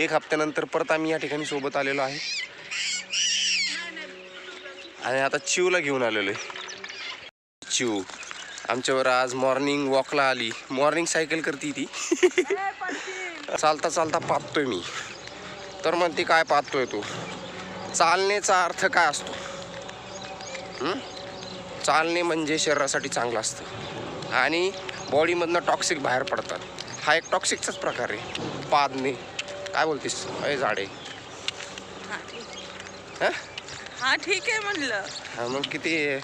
एक हप्त्यानंतर परत आम्ही या ठिकाणी सोबत आलेलो आहे. आणि आता चिवला घेऊन आलेलो आहे. चिव. आमच्यावर आज मॉर्निंग वॉकला आली. मॉर्निंग सायकल करते ती. चालता चालता पाहतोय मी. तर म्हणते काय पाहतोय तू? चालण्याचा अर्थ काय असतो? चालणे म्हणजे शरीरासाठी चांगलं असतं. आणि बॉडीमधनं टॉक्सिक बाहेर पडतात. हा एक टॉक्सिकचाच प्रकार आहे. पादणे. काय बोलतेस? अय झाडे. हा ठीक हं? हा ठीक आहे म्हणलं. हा मग किती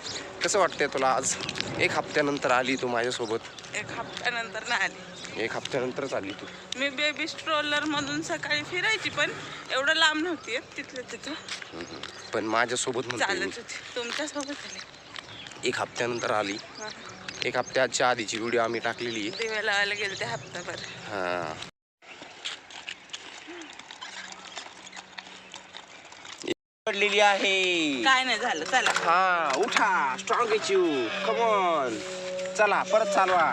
कसं वाटतंय तुला आज? एक हप्त्यानंतर आली तू माझ्यासोबत. एक हप्त्यानंतर नाही आली. एक हप्त्यानंतरच आली तू. मी बेबी स्ट्रोलर मधून सकाळी फिरायची पण एवढं लांब नव्हती येत, तिथलं तिथं. पण माझ्यासोबत म्हणतोय मी. चालत होती तुमच्यासोबत आले. एक हप्त्यानंतर आली. हा. एक हप्त्याच्या आधीची व्हिडिओ आम्ही टाकलेली. आहे दिव्या लावायला गेले ते हप्ताभर हा. पडलेली आहे. काय नाही झालं चला. हा उठा स्ट्रॉंग आहे चिव कमॉन चला परत चालवा.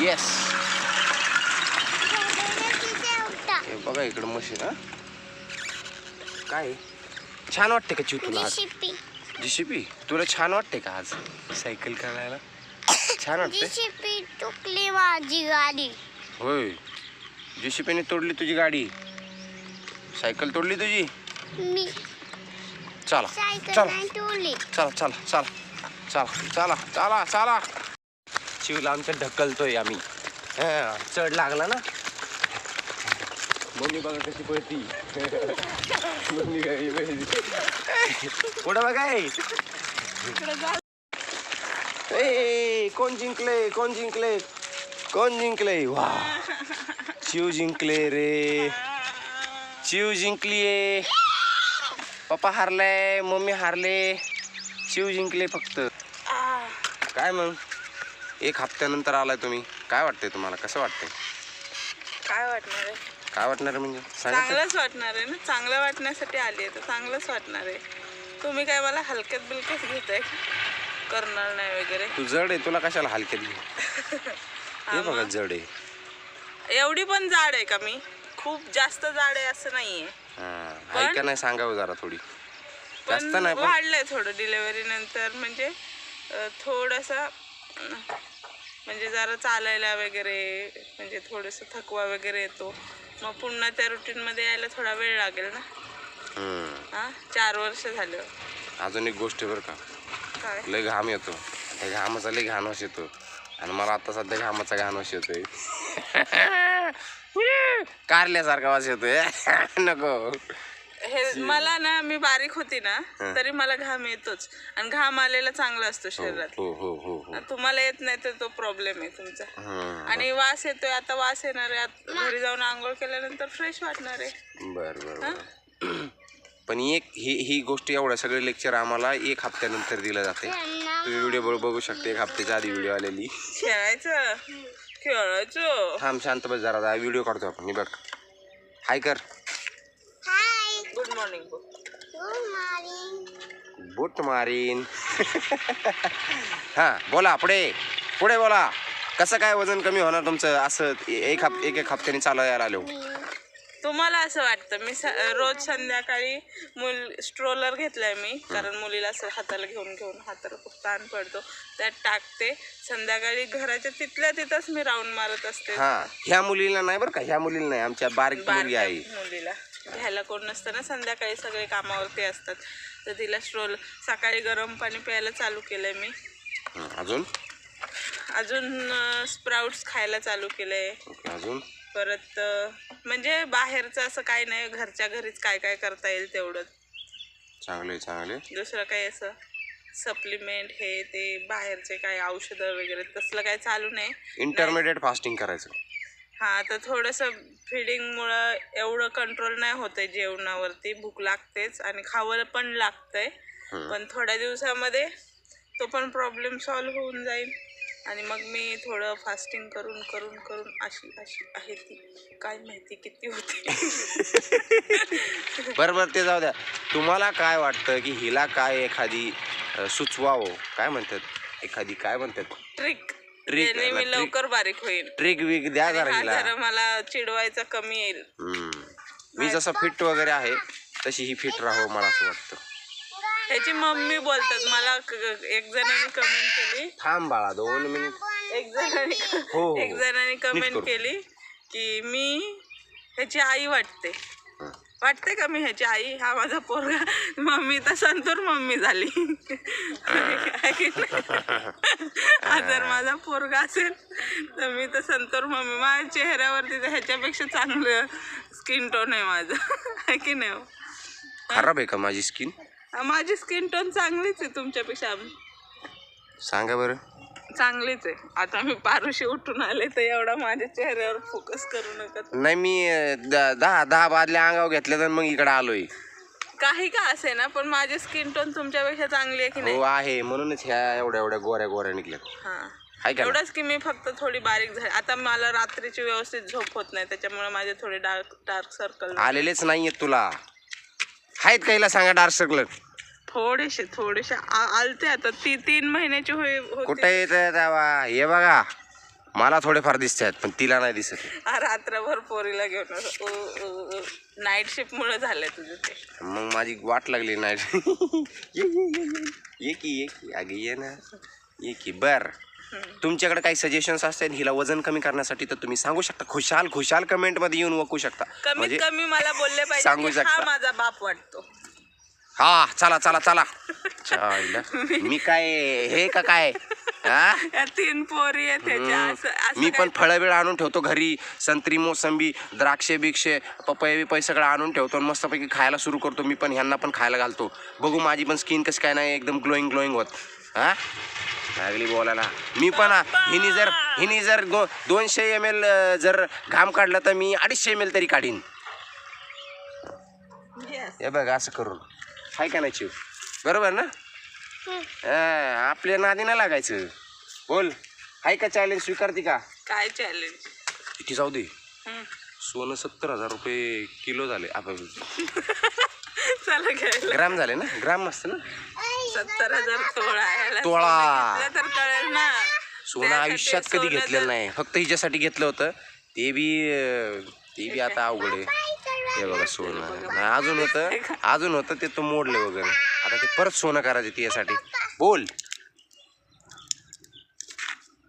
येस हे बघा इकडं मशीन हा. काय? छान वाटते का चिव तुला आज? जीसीपी तुला छान वाटते का आज? सायकल करायला? छान वाटते जीसीपी तुकली माझी गाडी. होय. जीसीपीने तोडली तुझी गाडी. सायकल तोडली तुझी? मी चला चला. चला चला चला. चला चला चला चला. शिवला आमच्या ढकलतोय आम्ही. हा, चढ लागला ना? मम्मी बघा कशी पळती. मम्मी. पुढं बघाय ए कोण जिंकले कोण जिंकले कोण जिंकले? वा. शिव जिंकले रे. शिव जिंकलीये. पप्पा हारले मम्मी हारले शिव जिंकले फक्त. काय मग? एक हप्त्यानंतर आलाय तुम्ही. काय वाटतंय तुम्हाला? कसं वाटतंय? काय वाटणार आहे? काय वाटणार म्हणजे? सांगा तर. चांगलंच वाटणार आहे ना? चांगलं वाटण्यासाठी आली आहे तर चांगलंच वाटणार आहे. तुम्ही काय मला हलक्यात बिलक्यात घेताय? करणार नाही वगैरे. तू जड आहे. तुला कशाला हलक्यात घेऊ? हे बघा जड आहे. एवढी पण जाड आहे का मी? खूप जास्त जाड आहे असं नाहीये. हा हाय का नाही सांगावं जरा थोडी. जास्त नाही पण वाढलंय थोडं डिलेवरी नंतर म्हणजे थोडंसं म्हणजे जरा चालायला वगैरे म्हणजे थोडंसं थकवा वगैरे येतो. मग पुन्हा त्या रुटीन मध्ये यायला थोडा वेळ लागेल ना. हा चार वर्ष झालं. अजून एक गोष्ट आहे बरं का. काय? लय घाम येतो. त्या घामाचा लय घाणवास येतो. आणि मला आता सध्या घामाचा घाणवास येतोय. कारल्यासारखा वास येतोय. नको. हे मला ना मी बारीक होती ना तरी मला घाम येतोच. आणि घाम आलेला चांगला असतो शरीरात. हो हो हो हो. तुम्हाला येत नाही तर तो प्रॉब्लेम आहे तुमचा. आणि वास येतोय आता वास येणार आहे. आत- घरी जाऊन आंघोळ केल्यानंतर फ्रेश वाटणार आहे. बर बर बर. पण एक ही ही गोष्ट एवढ्या सगळे लेक्चर आम्हाला एक हप्त्यानंतर दिलं जाते. तुम्ही व्हिडिओ बघू शकते एक हप्त्याच्या आधी व्हिडिओ आलेली. खेळायचं? खेळायचं? थांब शांत बस जरा व्हिडिओ काढतो आपण. हे बघ. हाय कर. Hi good morning good morning boot मारीन हा बोला पुढे. पुढे बोला. कसं काय वजन कमी होणार तुमचं? असं एक हप एक एक हप्त्याने चालायला आलो. तुम्हाला असं वाटतं मी स- रोज संध्याकाळी मुल स्ट्रोलर घेतलाय मी कारण मुलीला असं हाताला घेऊन घेऊन हाताला खूप ताण पडतो त्यात टाकते. संध्याकाळी घराच्या तिथल्या तिथंच मी राऊंड मारत असते. हा ह्या मुलीला नाही बरं का ह्या मुलीला नाही आमच्या बारीक बारक्या आहे. मुलीला. घ्यायला कोण नसतं ना संध्याकाळी सगळे कामावरती असतात. तर तिला स्ट्रोल सकाळी गरम पाणी प्यायला चालू केलंय मी. अजून? अजून स्प्राउट्स खायला चालू केलंय. अजून? परत म्हणजे बाहेरचं असं काही नाही घरच्या घरीच काय काय करता येईल तेवढं चांगले चांगले दुसरं काही असं सप्लिमेंट हे ते बाहेरचे काही औषधं वगैरे तसलं काही चालू नाही. इंटरमिडिएट फास्टिंग करायचं. हा आता थोडंसं फिडिंगमुळं एवढं कंट्रोल नाही होतंय जेवणावरती. भूक लागतेच आणि खावं पण लागतंय. पण थोड्या दिवसामध्ये तो पण प्रॉब्लेम सॉल्व्ह होऊन जाईल. आणि मग मी थोडं फास्टिंग करून करून करून अशी अशी आहे ती. काय माहिती किती होते. बरं बरं ते जाऊ द्या. तुम्हाला काय वाटतं की हिला काय एखादी सुचवावं? काय म्हणतात? एखादी काय म्हणतात? ट्रिक त्याने मी. लवकर बारीक होईल ट्रिक विक द्या जरा हिला. मला चिडवायचा कमी येईल. मी जसं फिट वगैरे आहे तशी ही फिट राहावं मला असं वाटतं. ह्याची मम्मी बोलतात मला क- एक जणांनी कमेंट केली. थांब बाळा दोन मिनिट. एक जणांनी हो, हो. एक जणांनी करू. कमेंट केली की मी ह्याची आई वाटते. वाटते का मी ह्याची आई? हा माझा पोरगा. मम्मी तर संतूर मम्मी झाली. आहे की नाही? हा जर माझा पोरगा असेल तर मी तर संतूर मम्मी. माझ्या चेहऱ्यावरती तर ह्याच्यापेक्षा चांगलं स्किन टोन आहे माझं. आहे की नाही हो? खराब आहे का माझी स्किन माझी स्किन टोन चांगलीच आहे तुमच्यापेक्षा. सांगा बरं. चांगलीच आहे. आता मी पारुशी उठून आले तर एवढा माझ्या चेहऱ्यावर फोकस करू नका नाही मी अं, द- दहा दहा बादल्या अंगावर घेतल्या तर मग इकडे आलोय. काही का असे ना पण माझी स्किन टोन तुमच्यापेक्षा चांगली आहे की हो नाही आहे. म्हणूनच ह्या एवढ्या एवढ्या गोऱ्या गोऱ्या निघल्या हा. का? एवढंच की मी फक्त थोडी बारीक झाली. आता मला रात्रीची व्यवस्थित झोप होत नाही त्याच्यामुळे माझे थोडे डार्क डार्क सर्कल आलेलेच नाहीयेत तुला. आहेत काहीला सांगा डार्क सर्कल थोडेसे थोडेसे. आ- आलते आता. ती तीन महिन्याची होई होती. कुठे येत तेव्हा? हे बघा. मला थोडेफार दिसत आहेत पण तिला नाही दिसत आ, रात्रभर पोरीला घेऊन नाईट शिफ्ट मुळे झालंय तुझं ते. मग माझी वाट लागली नाही ये ये ये ये. ये की ये की. अगे ये ना. ये की. बर. तुमच्याकडे काही सजेशन्स असतील हिला वजन कमी करण्यासाठी तर तुम्ही सांगू शकता. खुशाल खुशाल कमेंटमध्ये येऊन वकू शकता. कमीत म्हणजे कमी मला बोलले पाहिजे सांगू की हा शकता. माझा बाप वाटतो. हा चला चला चला. चायला. मी काय हे का काय? हा? या तीन पोरी आहेत त्याच्या. असं असं मी पण फळं बिळ आणून ठेवतो घरी. संत्री मोसंबी द्राक्षे बिक्षे पपये बिपये सगळं आणून ठेवतो आणि मस्तपैकी खायला सुरू करतो. मी पण ह्यांना पण खायला घालतो. बघू माझी पण स्किन कशी काय नाही एकदम ग्लोईंग ग्लोईंग होत. हा? लागली बोलायला. मी पण हिनी जर हिनी जर दो दोनशे एम एल जर घाम काढला तर मी अडीचशे एम एल तरी काढीन. हे बघ असं करून. हाय का नाही चिव? बरोबर ना? आपल्या नादी नाही लागायचं. बोल हाय का चॅलेंज स्वीकारते का? काय चॅलेंज किती जाऊ दे. सोनं सत्तर हजार रुपये किलो झाले. आप- चला घ्यायला. ग्राम झाले ना? ग्राम असतं ना? सत्तर हजार तोळा. तर कळेल ना. सोनं त्यासाठी आयुष्यात कधी सोनं घेतलेलं जर- नाही. फक्त हिच्यासाठी घेतलं होतं. ते बी अं, ते बी आता अवघड आहे. हे बघा सोनं. नाही, अजून होतं अजून होतं ते तो मोडले वगैरे. आता ते परत सोनं करायचे त्यासाठी बोल.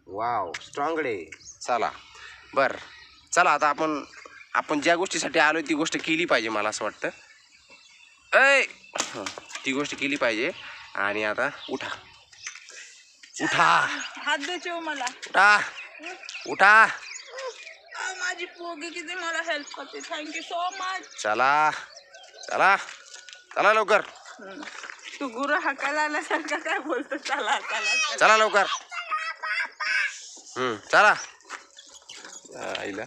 वाव स्ट्रॉंग डे चला. बर. चला आता आपण आपण ज्या गोष्टीसाठी आलोय ती गोष्ट केली पाहिजे मला असं वाटतं. ऐ! हं, ती गोष्ट केली पाहिजे. आणि आता उठा. उठा. हात दे चिव मला. उठा. उठा. माझी पोगी किती मला हेल्प करते. थँक्यू सो मच चला. चला. चला लवकर. तू गुरु हाकायला आल्यासारखं काय बोलतो? चला चला चला चला लवकर. हम्म चला. आईला.